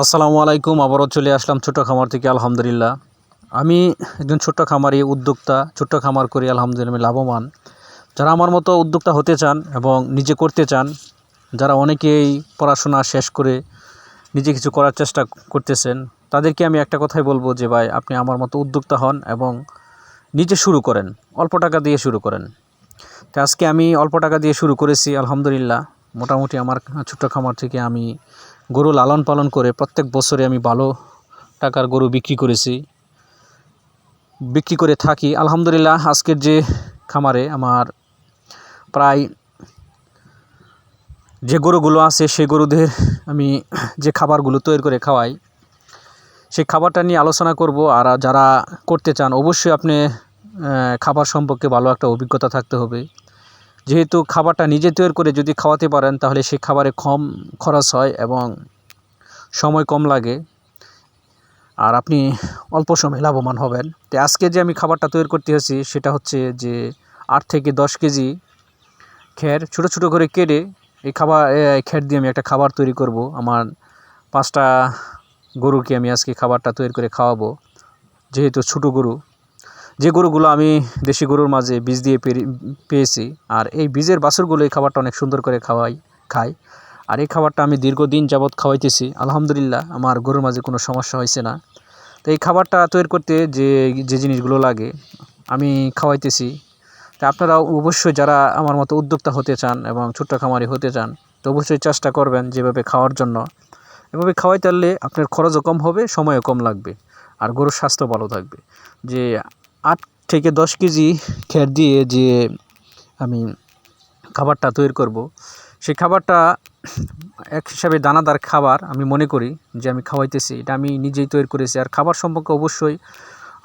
আসসালামু আলাইকুম, আবারও চলে আসলাম ছোট্ট খামার থেকে, আলহামদুলিল্লাহ। আমি একজন ছোট্ট খামারি, উদ্যোক্তা, ছোট্ট খামার করি আলহামদুলিল্লাহ আমি লাভবান। যারা আমার মতো উদ্যোক্তা হতে চান এবং নিজে করতে চান, যারা অনেকেই পড়াশোনা শেষ করে নিজে কিছু করার চেষ্টা করতেছেন, তাদেরকে আমি একটা কথাই বলব যে, ভাই, আপনি আমার মতো উদ্যোক্তা হন এবং নিজে শুরু করেন, অল্প টাকা দিয়ে শুরু করেন। তো আজকে আমি অল্প টাকা দিয়ে শুরু করেছি, আলহামদুলিল্লাহ। মোটামুটি আমার ছোট্ট খামার থেকে আমি গরু লালন পালন করে প্রত্যেক বছরে আমি ভালো টাকার গরু বিক্রি করেছি। বিক্রি করে থাকি। আলহামদুলিল্লাহ আজকের যে খামারে আমার প্রায় যে গরুগুলো আছে, সেই গরুদের আমি যে খাবারগুলো তৈরি করে খাওয়াই, সেই খাবারটা নিয়ে আলোচনা করব। আর যারা করতে চান, অবশ্যই আপনি খাবার সম্পর্কে ভালো একটা অভিজ্ঞতা থাকতে হবে। যেহেতু খাবারটা নিজে তৈরি করে যদি খাওয়াতে পারেন, তাহলে সেই খাবারে কম খরচ হয় এবং সময় কম লাগে। আর আপনি অল্প সময় লাভবান হবেন। তো আজকে যে আমি খাবারটা তৈরি করতে হয়েছি সেটা হচ্ছে যে আট থেকে দশ কেজি খের ছোটো ছোটো করে কেটে এই খাবার খের দিয়ে আমি একটা খাবার তৈরি করব। আমার পাঁচটা গরুকে আমি আজকে খাবারটা তৈরি করে খাওয়াবো, যেহেতু ছোটো গরু। যে গরুগুলো আমি দেশি গরুর মাঝে বীজ দিয়ে পেয়েছি, আর এই বীজের বাছুরগুলো এই খাবারটা অনেক সুন্দর করে খাওয়াই, খাই। আর এই খাবারটা আমি দীর্ঘদিন যাবৎ খাওয়াইতেছি, আলহামদুলিল্লাহ আমার গরুর মাঝে কোনো সমস্যা হয়েছে না। তো এই খাবারটা তৈরি করতে যে যে জিনিসগুলো লাগে, আমি খাওয়াইতেছি। তা আপনারা অবশ্যই যারা আমার মতো উদ্যোক্তা হতে চান এবং ছোট্ট খামারি হতে চান, তো অবশ্যই চেষ্টা করবেন যেভাবে খাওয়ার জন্য। এভাবে খাওয়াইতে পারলে আপনার খরচও কম হবে, সময়ও কম লাগবে, আর গরুর স্বাস্থ্য ভালো থাকবে। যে আট থেকে দশ কেজি খের দিয়ে যে আমি খাবারটা তৈরি করব, সেই খাবারটা এক হিসাবে দানাদার খাবার আমি মনে করি যে আমি খাওয়াইতেছি। এটা আমি নিজেই তৈরি করেছি। আর খাবার সম্পর্কে অবশ্যই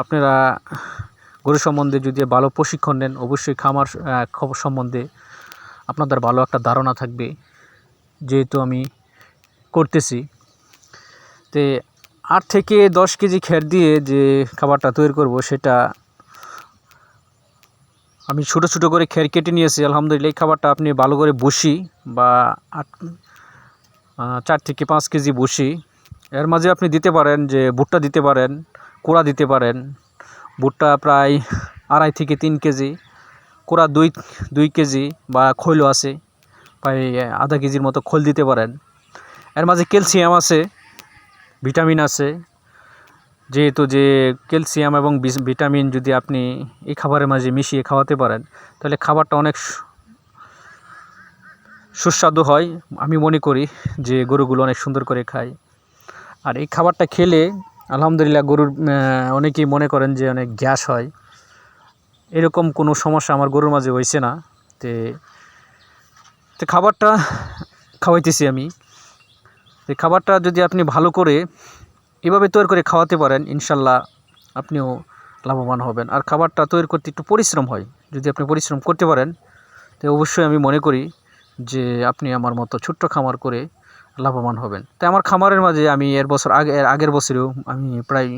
আপনারা গরু সম্বন্ধে যদি ভালো প্রশিক্ষণ নেন, অবশ্যই খামার খবর সম্বন্ধে আপনাদের ভালো একটা ধারণা থাকবে যেহেতু আমি করতেছি। তে আট থেকে দশ কেজি খের দিয়ে যে খাবারটা তৈরি করব, সেটা আমি ছোটো ছোটো করে খের কেটে নিয়েছি, আলহামদুলিল্লাহ। এই খাবারটা আপনি ভালো করে বসি বা চার থেকে পাঁচ কেজি বসি। এর মাঝে আপনি দিতে পারেন যে ভুট্টা দিতে পারেন, কোড়া দিতে পারেন। ভুট্টা প্রায় আড়াই থেকে তিন কেজি, কোড়া দুই দুই কেজি বা খৈলও আছে, প্রায় আধা কেজির মতো খোল দিতে পারেন। এর মাঝে ক্যালসিয়াম আছে, ভিটামিন আছে যেহেতু যে ক্যালসিয়াম এবং ভিটামিন যদি আপনি এই খাবারের মাঝে মিশিয়ে খাওয়াতে পারেন, তাহলে খাবারটা অনেক সুস্বাদু হয়। আমি মনে করি যে গরুগুলো অনেক সুন্দর করে খায়। আর এই খাবারটা খেলে আলহামদুলিল্লাহ গরুর অনেকেই মনে করেন যে অনেক গ্যাস হয়। এরকম কোনো সমস্যা আমার গরুর মাঝে হয়েছে না। তে, তো খাবারটা খাওয়াইতেছি আমি। তো খাবারটা যদি আপনি ভালো করে এভাবে তৈরি করে খাওয়াতে পারেন ইনশাল্লাহ আপনিও লাভবান হবেন। আর খাবারটা তৈরি করতে একটু পরিশ্রম হয়। যদি আপনি পরিশ্রম করতে পারেন তো অবশ্যই আমি মনে করি যে আপনি আমার মতো ছোট্ট খামার করে লাভবান হবেন। তো আমার খামারের মাঝে আমি এর বছর আগে এর আগের বছরেও আমি প্রায়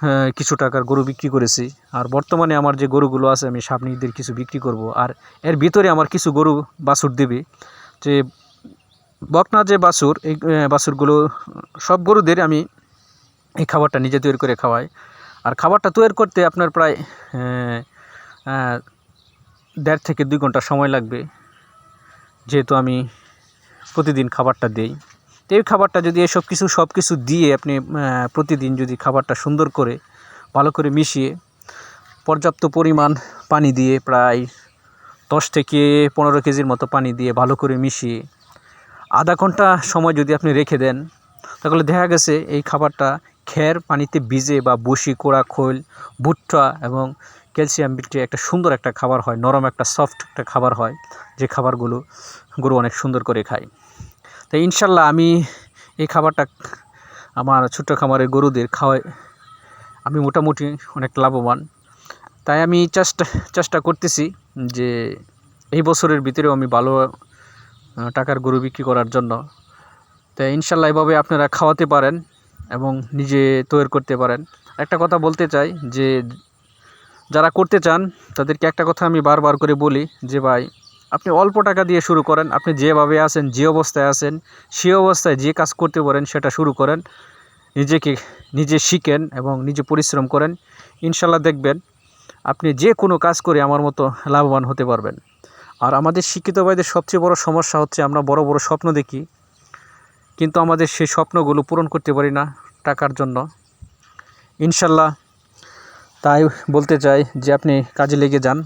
হ্যাঁ, কিছু টাকার গরু বিক্রি করেছি। আর বর্তমানে আমার যে গরুগুলো আছে আমি সামনে ঈদের কিছু বিক্রি করব। আর এর ভিতরে আমার কিছু গরু বাছুর দেবে। যে বকনা যে বাছুর এই বাছুরগুলো সব গরুদের আমি এই খাবারটা নিজে তৈরি করে খাওয়াই। আর খাবারটা তৈরি করতে আপনার প্রায় দেড় থেকে দুই ঘণ্টা সময় লাগবে। যেহেতু আমি প্রতিদিন খাবারটা দেই। তো এই খাবারটা যদি এসব কিছু, সব কিছু দিয়ে আপনি প্রতিদিন যদি খাবারটা সুন্দর করে, ভালো করে মিশিয়ে, পর্যাপ্ত পরিমাণ পানি দিয়ে প্রায় দশ থেকে পনেরো কেজির মতো পানি দিয়ে ভালো করে মিশিয়ে, আধা ঘণ্টা সময় যদি আপনি রেখে দেন, তাহলে দেখা গেছে এই খাবারটা খের পানিতে ভিজে বা বসি কোড়া, খোল, ভুট্টা এবং ক্যালসিয়াম বিটে একটা সুন্দর একটা খাবার হয়, নরম একটা সফট একটা খাবার হয়, যে খাবারগুলো গরু অনেক সুন্দর করে খায়। তাই ইনশাল্লাহ আমি এই খাবারটা আমার ছোট্ট খামারের গরুদের খাওয়াই, আমি মোটামুটি অনেক লাভবান। তাই আমি চেষ্টা চেষ্টা করতেছি যে এই বছরের ভিতরেও আমি ভালো টাকার গরু বিক্রি করার জন্য। তাই ইনশাল্লাহ এভাবে আপনারা খাওয়াতে পারেন। এবং নিজে তৈরি করতে পারেন। একটা কথা বলতে চাই যে, যারা করতে চান, তাদেরকে একটা কথা আমি বারবার করে বলি যে, ভাই, আপনি অল্প টাকা দিয়ে শুরু করেন, আপনি যেভাবে আছেন, যে অবস্থায় আছেন, সে অবস্থায় যে কাজ করতে পারেন, সেটা শুরু করেন, নিজেকে, নিজে শিখেন এবং নিজে পরিশ্রম করেন। ইনশাল্লাহ দেখবেন আপনি যে কোনো কাজ করে আমার মতো লাভবান হতে পারবেন। আর আমাদের শিক্ষিত ভাইদের সবচেয়ে বড় সমস্যা হচ্ছে, আমরা বড় বড় স্বপ্ন দেখি কিন্তু আমাদের সেই স্বপ্নগুলো পূরণ করতে পারি না টাকার জন্য। ইনশাল্লাহ তাই বলতে চাই যে আপনি কাজে লেগে যান।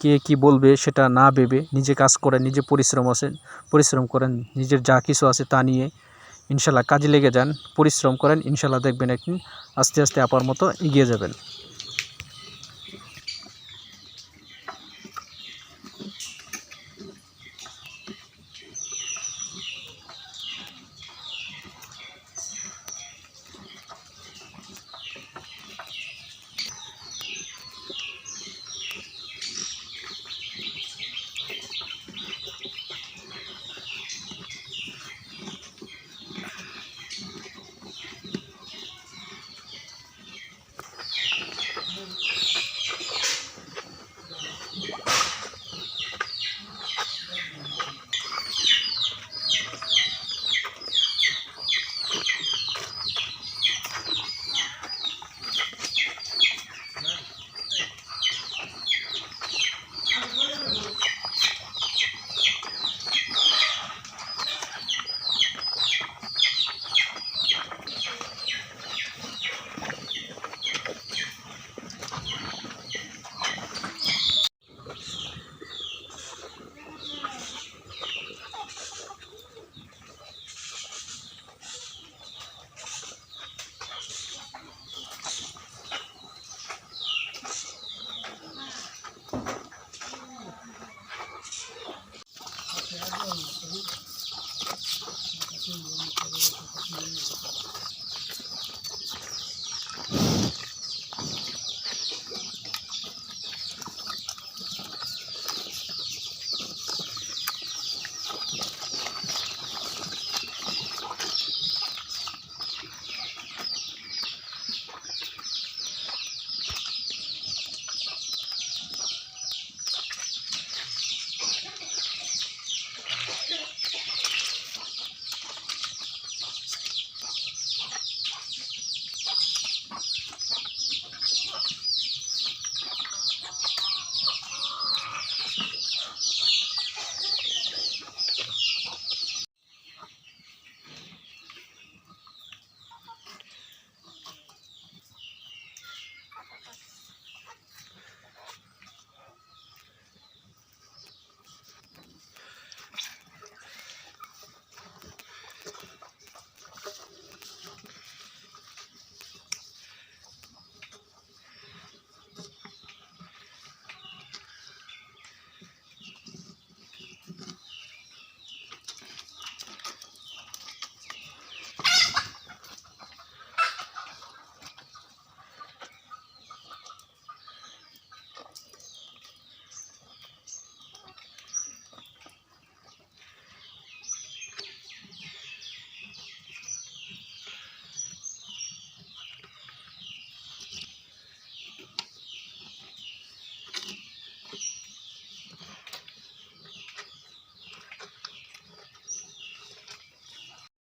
কে কি বলবে সেটা না ভেবে নিজে কাজ করেন, নিজে পরিশ্রম আছেন পরিশ্রম করেন, নিজের যা কিছু আছে তা নিয়ে ইনশাল্লাহ কাজে লেগে যান, পরিশ্রম করেন, ইনশাল্লাহ দেখবেন একদিন আস্তে আস্তে আপার মতো এগিয়ে যাবেন।